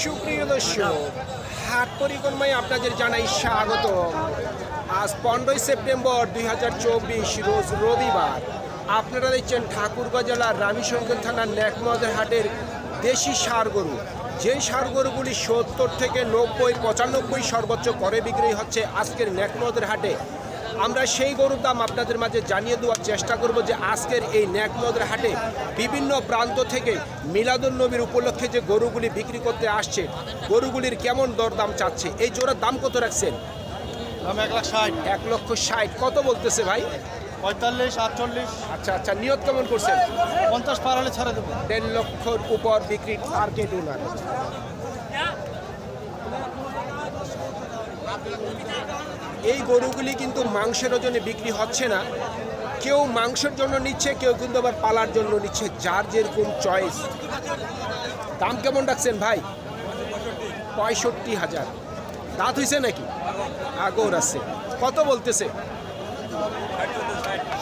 সুপ্রিয় দর্শক, হাট পরিক্রমায় আপনাদের জানাই স্বাগত। আজ পনেরোই সেপ্টেম্বর দু হাজার চব্বিশ, রোজ রবিবার। আপনারা দেখছেন ঠাকুরগাঁ জেলার রানীশঙ্কর থানার ন্যাকমদের হাটের দেশি সার গরু যেই সার গরুগুলি সত্তর থেকে নব্বই, পঁচানব্বই সর্বোচ্চ করে বিক্রি হচ্ছে আজকের ন্যাকমদের হাটে। আমরা সেই গরুর দাম আপনাদের মাঝে জানিয়ে দেওয়ার চেষ্টা করব যে আজকের এই ন্যাকমদের হাটে বিভিন্ন প্রান্ত থেকে মিলাদুল নবীর উপলক্ষে যে গরুগুলি বিক্রি করতে আসছে গরুগুলির কেমন দরদাম চাচ্ছে এই জোড়ার দাম কত রাখছেন? এক লক্ষ ষাট। কত বলতেছে ভাই? পঁয়তাল্লিশ আটচল্লিশ। আচ্ছা আচ্ছা। নিয়ত কেমন করছেন? পঞ্চাশ পার হলে ছেড়ে দেবো। দেড় লক্ষর উপর বিক্রি টার্গেট উনার এই গরুগুলি কিন্তু মাংসের ওজনে বিক্রি হচ্ছে না। কেউ মাংসের জন্য নিচ্ছে, কেউ কিন্তু আবার পালার জন্য নিচ্ছে। যার যেরকম চয়েস দাম কেমন রাখছেন ভাই? পঁয়ষট্টি হাজার। দাঁত হয়েছে নাকি? আগর আছে। কত বলতেছে?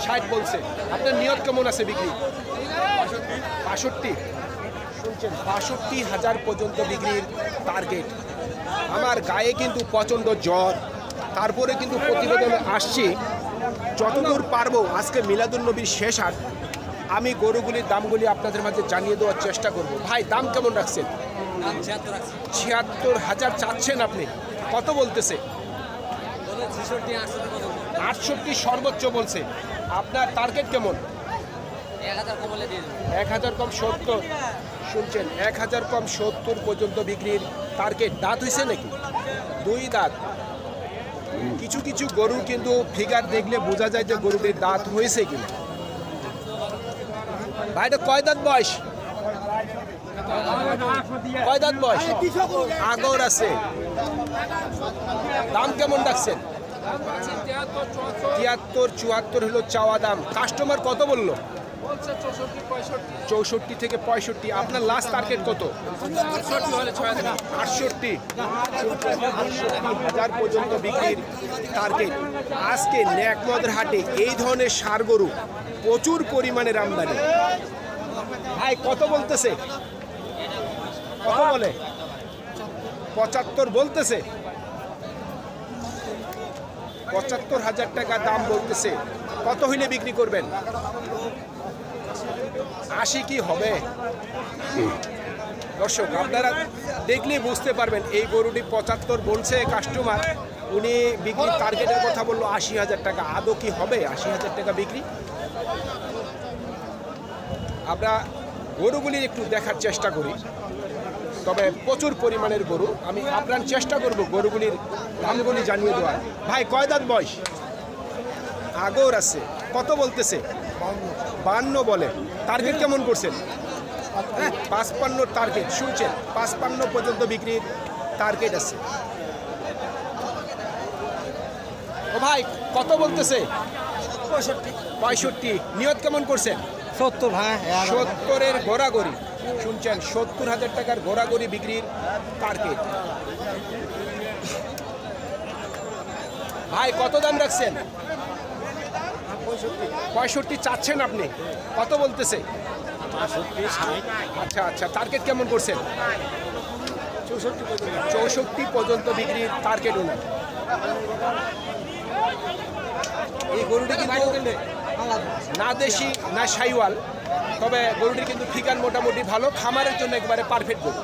ষাট বলছে। আপনার নিয়ত কেমন আছে বিক্রি? বাষট্টি। শুনছেন, বাষট্টি হাজার পর্যন্ত বিক্রির টার্গেট আমার গায়ে কিন্তু প্রচণ্ড জ্বর। তারপরে কিন্তু প্রতিবেদনে আসছি যতদূর পারব আজকে মিলাদুল নবীর শেষ হাট আমি গরুগুলির দামগুলি আপনাদের মাঝে জানিয়ে দেওয়ার চেষ্টা করব। ভাই দাম কেমন রাখছেন? ছিয়াত্তর হাজার চাচ্ছেন আপনি। কত বলতেছে? আটষট্টি সর্বোচ্চ বলছে। আপনার টার্গেট কেমন? হাজার এক হাজার কম সত্তর। শুনছেন এক হাজার কম সত্তর পর্যন্ত বিক্রির টার্গেট দাঁত হয়েছে নাকি? দুই দাঁত। কিছু কিছু গরু কিন্তু ফিগার দেখলে বোঝা যায় যে গরুটির দাঁত হয়েছে কিনা। ভাইটা কয় দাঁত বয়স? কয় দাঁত বয়স? আগর আছে। দাম কেমন রাখছেন তিয়াত্তর, চুয়াত্তর হলো চাওয়া দাম। কাস্টমার কত বলল? চৌষট্টি থেকে পঁয়ষট্টি। আপনার লাস্ট টার্গেট কত? আটষট্টি হাজার পর্যন্ত বিক্রির টার্গেট আজকে ন্যাকমদের হাটে এই ধরনের সার গরু প্রচুর পরিমাণের আমদানি ভাই কত বলতেছে? কত বলে? পঁচাত্তর বলতেছে। পঁচাত্তর হাজার টাকা দাম বলতেছে। কত হইলে বিক্রি করবেন? আশি কি হবে? দর্শক, আপনারা দেখলে বুঝতে পারবেন, এই গরুটি পঁচাত্তর বলছে কাস্টমার উনি বিক্রির টার্গেটের কথা বলল, আশি হাজার টাকা। আদৌ কি হবে? আশি হাজার টাকা বিক্রি? আমরা গরুগুলি একটু দেখার চেষ্টা করি। তবে প্রচুর পরিমাণের গরু। আমি আপনার চেষ্টা করব গরুগুলির দামগুলি জানিয়ে দেওয়ার। ভাই, কয় দাঁত বয়স? আগর আছে। কত বলতেছে? বান্ন বলে। টার্গেট কেমন করছেন? হ্যাঁ পাঁচপান্ন টার্গেট শুনছেন? পাঁচপান্ন পর্যন্ত বিক্রির টার্গেট আছে। ও ভাই কত বলতেছে? পঁয়ষট্টি। নিয়ত কেমন করছেন? সত্তর হ্যাঁ সত্তরের গোড়াগড়ি। শুনছেন সত্তর হাজার টাকার গোড়াগড়ি বিক্রির টার্গেট ভাই কত দাম রাখছেন? পঁয়ষট্টি। চাচ্ছেন আপনি? কত বলতেছে? আচ্ছা আচ্ছা টার্গেট কেমন করছেন? চৌষট্টি পর্যন্ত বিক্রির টার্গেট উনি। এই গরুটি কিন্তু না দেশি না সাইওয়াল। তবে গরুটির কিন্তু ঠিকান মোটামুটি ভালো। খামারের জন্য একবারে পারফেক্ট গরু।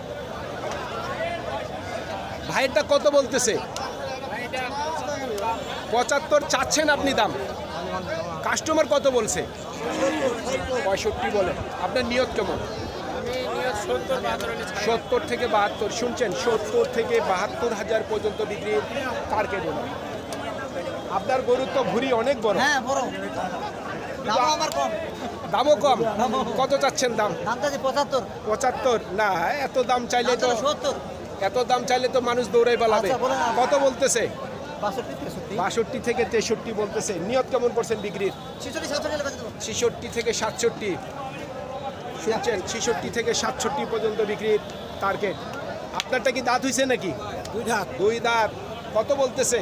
ভাইয়েরটা কত বলতেছে? পঁচাত্তর চাচ্ছেন আপনি দাম? কাস্টমার কত বলছে? পঁয়ষট্টি বলে। আপনার নিয়ত কেমন? সত্তর থেকে বাহাত্তর শুনছেন? সত্তর থেকে বাহাত্তর হাজার পর্যন্ত বিক্রির টার্গেট হলো। আপনার গরুর তো ভুড়ি অনেক বড়। হ্যাঁ বড়। দামও কম। কত চাচ্ছেন দাম? পঁচাত্তর। পঁচাত্তর? না এত দাম চাইলে তো এত দাম চাইলে তো মানুষ দৌড়াই বেলাবে আচ্ছা। কত বলতেছে? বাষট্টি থেকে তেষট্টি বলতেছে। নিয়ত কেমন করছেন বিক্রির ছিষট্টি থেকে সাতষট্টি। শুনছেন? ছিষট্টি থেকে সাতষট্টি পর্যন্ত বিক্রির টার্গেট আপনারটা কি দাঁত হইছে নাকি? দুই হাত দুই দাঁত। কত বলতেছে?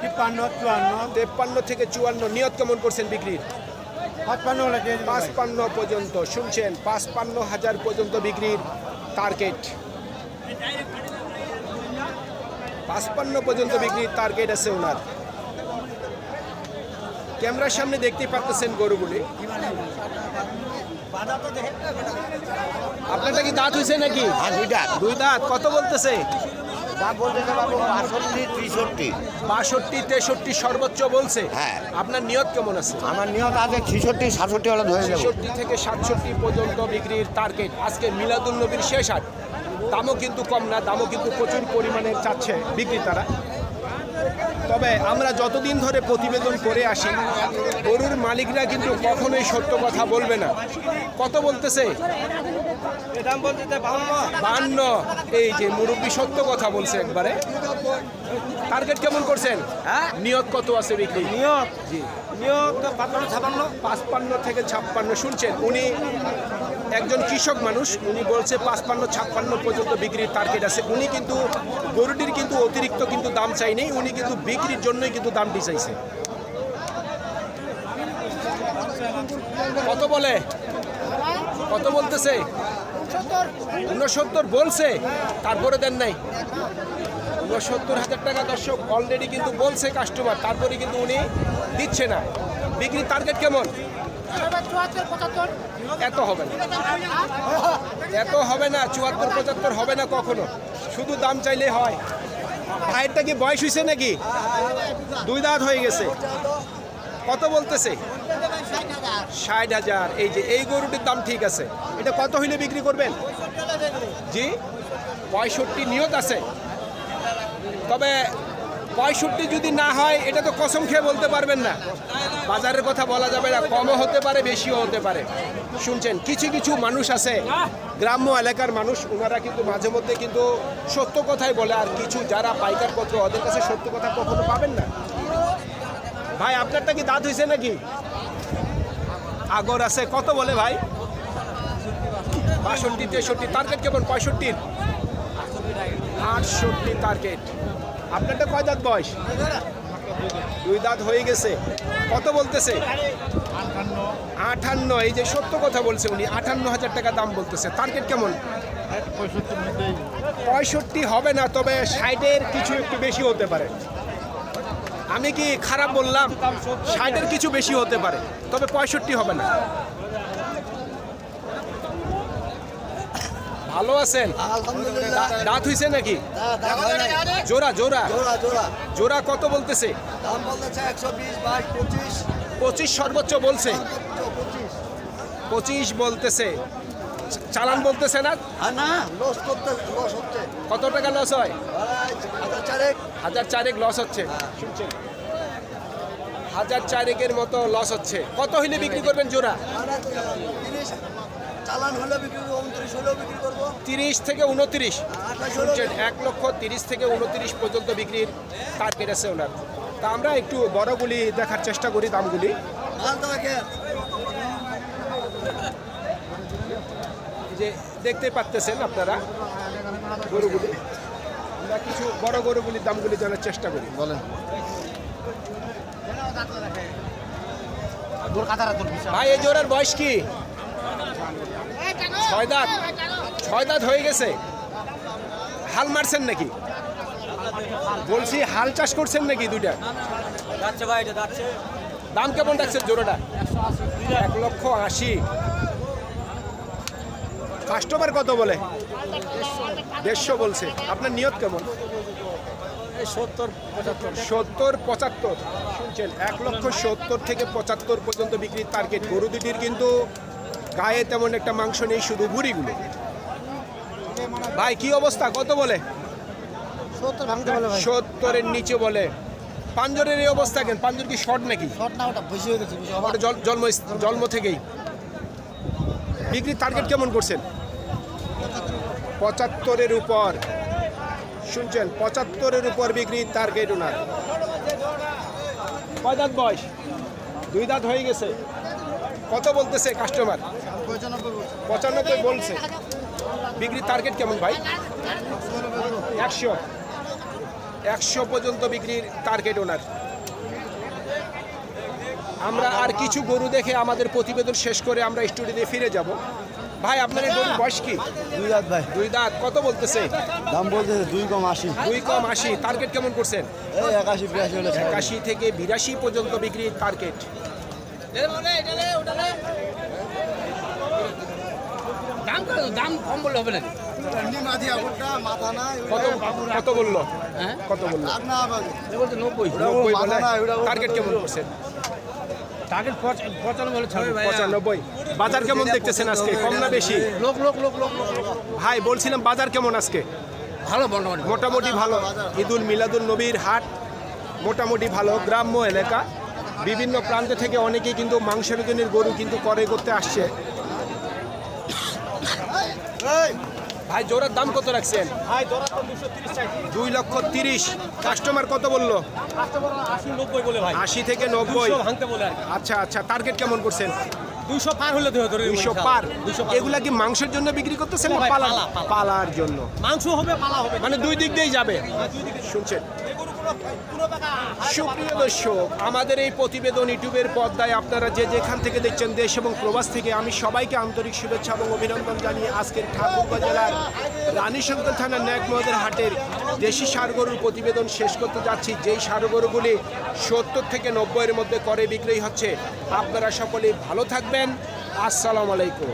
তিপ্পান্ন চুয়ান্ন। তেপ্পান্ন থেকে চুয়ান্ন। নিয়ত কেমন করছেন বিক্রির। পাঁচপান্ন পর্যন্ত। শুনছেন? পাঁচপান্ন হাজার পর্যন্ত বিক্রির টার্গেট পাঁচপান্ন পর্যন্ত বিক্রির টার্গেট আছে ওনার। ক্যামেরার সামনে দেখতেই পারতেছেন গরুগুলি। আপনারটা কি দাঁত হয়েছে নাকি? হ্যাঁ দুই দাঁত। কত বলতেছে? বাষট্টি তেষট্টি সর্বোচ্চ বলছে। হ্যাঁ। আপনার নিয়ত কেমন আছে? আমার নিয়ত আছে ছিষট্টি সাতষট্টি ছেষট্টি থেকে সাতষট্টি পর্যন্ত বিক্রির টার্গেট আজকে মিলাদুল নবীর শেষ হাট। দামও কিন্তু কম না দামও কিন্তু প্রচুর পরিমাণে চাচ্ছে বিক্রেতারা। তবে আমরা যতদিন ধরে প্রতিবেদন করে আসি গরুর মালিকরা কিন্তু কখনোই সত্য কথা বলবে না। কত বলতেছে? বান্ন এই যে মুরব্বী সত্য কথা বলছে একবারে। টার্গেট কেমন করছেন? হ্যাঁ? নিয়ত কত আছে বিক্রি? নিয়োগ জি। নিয়োগ তো পাঁচপান্ন ছাপান্ন। পাঁচপান্ন থেকে ছাপ্পান্ন শুনছেন? উনি একজন কৃষক মানুষ, উনি বলছে পাঁচপান্ন, ছাপ্পান্ন পর্যন্ত বিক্রির টার্গেট আছে। উনি কিন্তু গরুটির কিন্তু অতিরিক্ত কিন্তু দাম চাইনি উনি কিন্তু বিক্রির জন্যই কিন্তু দামটি চাইছে। কত বলে? কত বলতেছে? উনসত্তর বলছে, তারপরে দেন নাই। উনসত্তর হাজার টাকা দর্শক অলরেডি কিন্তু বলছে কাস্টমার তারপরে কিন্তু উনি দিচ্ছে না। বিক্রির টার্গেট কেমন? এত হবে না। এত হবে না, চুয়াত্তর, পঁচাত্তর হবে না কখনো। শুধু দাম চাইলে হয়। ভাইয়েরটা কি বয়স হয়েছে নাকি? দুই দাঁত হয়ে গেছে। কত বলতেছে? ষাট হাজার। এই যে, এই গরুটির দাম ঠিক আছে। এটা কত হইলে বিক্রি করবেন? জি? পঁয়ষট্টি নিয়ত আছে। তবে পঁয়ষট্টি যদি না হয়, এটা তো কসম খেয়ে বলতে পারবেন না। বাজারের কথা বলা যাবে না, কমও হতে পারে, বেশিও হতে পারে। শুনছেন, কিছু কিছু মানুষ আছে, গ্রাম্য এলাকার মানুষ ওনারা কিন্তু মাঝে মধ্যে কিন্তু সত্য কথাই বলে, আর কিছু যারা পাইকার পত্র, ওদের কাছে সত্য কথা কখনো পাবেন না। ভাই, আপনারটা কি দাঁত হয়েছে নাকি? আগর আছে, কত বলে ভাই? বাষট্টি, তেষট্টি টার্গেট কেমন? পঁয়ষট্টির? আটষট্টি টার্গেট আপনারটা কয় দাঁত বয়স? দুই দাঁত হয়ে গেছে। কত বলতেছে? আটান্ন। এই যে সত্য কথা বলছে উনি, আটান্ন হাজার টাকা দাম বলতেছে। টার্গেট কেমন? পঁয়ষট্টি হবে না, তবে ষাটের কিছু একটু বেশি হতে পারে। আমি কি খারাপ বললাম? ষাটের কিছু বেশি হতে পারে, তবে পঁয়ষট্টি হবে না। ভালো আছেন? দাঁত হইছে নাকি? হয় জোড়া জোড়া জোড়া। কত বলতেছে? পঁচিশ। সর্বোচ্চ বলছে। পঁচিশ। বলতেছে। চালান বলতেছে না? কত টাকা লস হয়? হাজার চারেক। লস হচ্ছে। হাজার চারেকের মতো লস হচ্ছে। কত হইলে বিক্রি করবেন জোড়া? চালান হলে বিক্রি করব উনত্রিশ হলেও বিক্রি করব। তিরিশ থেকে উনত্রিশ। শুনছেন এক লক্ষ তিরিশ থেকে উনত্রিশ পর্যন্ত বিক্রির টার্গেট আছে ওনার। তা আমরা একটু বড়গুলি দেখার চেষ্টা করি দামগুলি। যে দেখতে পাচ্তেছেন আপনারা গরুগুলি। আমরা কিছু বড় গরুগুলির দামগুলি জানার চেষ্টা করি। বলেন। ভাই এই জোড়ার বয়স কি? ছয় দাঁত। ছয় দাঁত হয়ে গেছে। হাল মারছেন নাকি? বলছি হাল চাষ করছেন নাকি দুইটা? দাম কেমন রাখছেন জোড়াটা? এক লক্ষ আশি। কাস্টমার কত বলে? দেড়শো বলছে। আপনার নিয়ত কেমন? সত্তর পঁচাত্তর। সত্তর পঁচাত্তর। শুনছেন এক লক্ষ সত্তর থেকে পঁচাত্তর পর্যন্ত বিক্রির টার্গেট গরু দুটির কিন্তু গায়ে তেমন একটা মাংস নেই শুধু ভুড়িগুলো। ভাই কি অবস্থা? কত বলে? সত্তরের নিচে বলে। পাঞ্জরের এই অবস্থা কেন? পাঞ্জর কি শর্ট নাকি? ওটা জন্ম জন্ম থেকেই। বিক্রির টার্গেট কেমন করছেন? পঁচাত্তরের উপর। শুনছেন পঁচাত্তরের উপর বিক্রির টার্গেট ওনার। কয় দাঁত বয়স? দুই দাঁত হয়ে গেছে। কত বলতেছে কাস্টমার পঁচানব্বই বলছে। বিক্রির টার্গেট কেমন ভাই? একশো। একশো পর্যন্ত বিক্রির টার্গেট ওনার আমরা আর কিছু গরু দেখে আমাদের প্রতিবেদন শেষ করে আমরা স্টুডিওতে ফিরে যাব। ভাই আপনার গরুর বয়স কি? দুই হাত ভাই। দুই দাঁত। কত বলতেছে? দাম বলতেছে দুই কম আশি। দুই কম আশি। টার্গেট কেমন করছেন? একাশি বিরাশি একাশি থেকে বিরাশি পর্যন্ত বিক্রির টার্গেট দাম কত? দাম কম বললে হবে না কত? কত বলল? হ্যাঁ? কত নব্বই। নব্বই বলে? টার্গেট কেমন করছেন টার্গেট পঁচানব্বই হলে পঁচানব্বই। বাজার কেমন দেখতেছেন আজকে? কম না বেশি? লোক লোক লোক লোক লোক লোক। ভাই বলছিলাম বাজার কেমন আজকে? ভালো মোটামুটি মোটামুটি ভালো। ঈদুল মিলাদুল নবীর হাট মোটামুটি ভালো। গ্রাম্য এলাকা। বিভিন্ন প্রান্ত থেকে অনেকেই কিন্তু মাংসের জন্য গরু কিন্তু করে করতে আসছে। ভাই জোড়ার দাম কত রাখছেন? ভাই দুই লক্ষ তিরিশ। কাস্টমার কত বলল? আশি নব্বই বলে ভাই। আশি থেকে নব্বই। আচ্ছা আচ্ছা টার্গেট কেমন করছেন? দুশো পার হলে ধরে দুইশো পার? এগুলা কি মাংসের জন্য বিক্রি করতেছেন না পালা পালা, পালা। পালার জন্য? মাংস হবে পালা হবে। মানে দুই দিক দিয়েই যাবে। শুনছেন? সুপ্রিয় দর্শক, আমাদের এই প্রতিবেদন ইউটিউবের পর্দায় আপনারা যে যেখান থেকে দেখছেন দেশ এবং প্রবাস থেকে আমি সবাইকে আন্তরিক শুভেচ্ছা এবং অভিনন্দন জানিয়ে আজকের ঠাকুরগাঁ জেলার রানীশঙ্কর থানার ন্যাকমদের হাটের দেশি সারগরুর প্রতিবেদন শেষ করতে যাচ্ছি। যেই সারগরুগুলি সত্তর থেকে নব্বইয়ের মধ্যে করে বিক্রয় হচ্ছে, আপনারা সকলেই ভালো থাকবেন। আসসালামু আলাইকুম।